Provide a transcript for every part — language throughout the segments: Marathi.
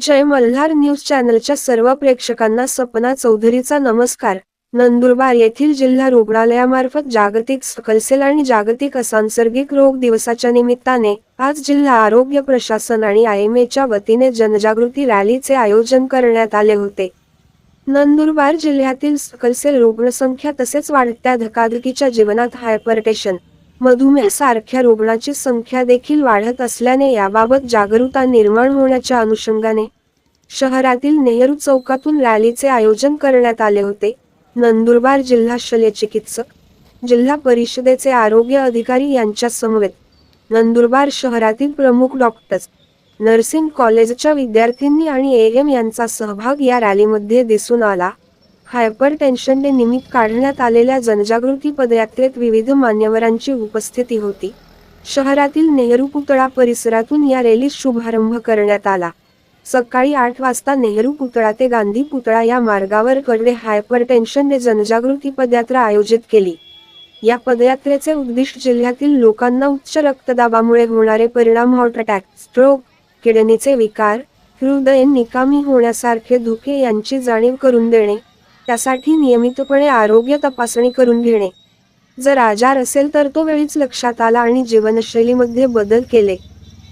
जय मल्हार न्यूज चॅनलच्या सर्व प्रेक्षकांना सपना चौधरीचा नमस्कार. नंदुरबार येथील जिल्हा रुग्णालयामार्फत जागतिक सकलसेल आणि जागतिक असंसर्गिक रोग दिवसाच्या निमित्ताने आज जिल्हा आरोग्य प्रशासन आणि आयएमएच्या वतीने जनजागृती रॅलीचे आयोजन करण्यात आले होते. नंदुरबार जिल्ह्यातील सकलसेल रुग्णसंख्या तसेच वाढत्या धकाधकीच्या जीवनात हायपरटेशन मधुमेह सारख्या रुग्णाची संख्या देखील वाढत असल्याने याबाबत जागरूकता निर्माण होण्याच्या अनुषंगाने शहरातील नेहरू चौकातून रॅलीचे आयोजन करण्यात आले होते. नंदुरबार जिल्हा शल्यचिकित्सक जिल्हा परिषदेचे आरोग्य अधिकारी यांच्या समवेत नंदुरबार शहरातील प्रमुख डॉक्टर्स नर्सिंग कॉलेजच्या विद्यार्थ्यांनी आणि एएम यांचा सहभाग या रॅलीमध्ये दिसून आला. हायपरटेन्शनने निमित्त काढण्यात आलेल्या जनजागृती पदयात्रेत विविध मान्यवरांची उपस्थिती होती. शहरातील नेहरू पुतळा परिसरातून या रॅलीस शुभारंभ करण्यात आला. सकाळी आठ वाजता नेहरू पुतळा ते गांधी पुतळा या मार्गावर कडे हायपर जनजागृती पदयात्रा आयोजित केली. या पदयात्रेचे उद्दिष्ट जिल्ह्यातील लोकांना उच्च रक्तदाबामुळे होणारे परिणाम हार्ट अटॅक स्ट्रोक किडनीचे विकार हृदय निकामी होण्यासारखे धोके यांची जाणीव करून देणे त्यासाठी नियमितपणे आरोग्य तपासणी करून घेणे. जर आजार असेल तर तो वेळीच लक्षात आला आणि जीवनशैलीमध्ये बदल केले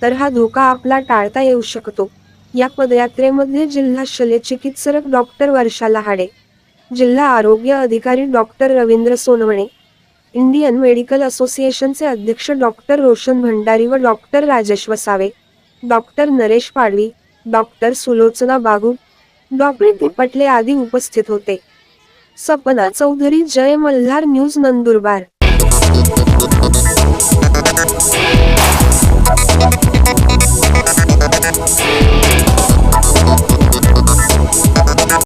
तर हा धोका आपला टाळता येऊ शकतो. या पदयात्रेमध्ये जिल्हा शल्यचिकित्सक डॉक्टर वर्षा लहाडे जिल्हा आरोग्य अधिकारी doctor Ravindra Sonawane Indian medical असोसिएशनचे अध्यक्ष डॉक्टर रोशन भंडारी व doctor Rajesh Vasave doctor Naresh Padvi doctor Sulochana Bagu doctor Patle आदी उपस्थित होते. सपना चौधरी जय मल्हार न्यूज नंदुरबार.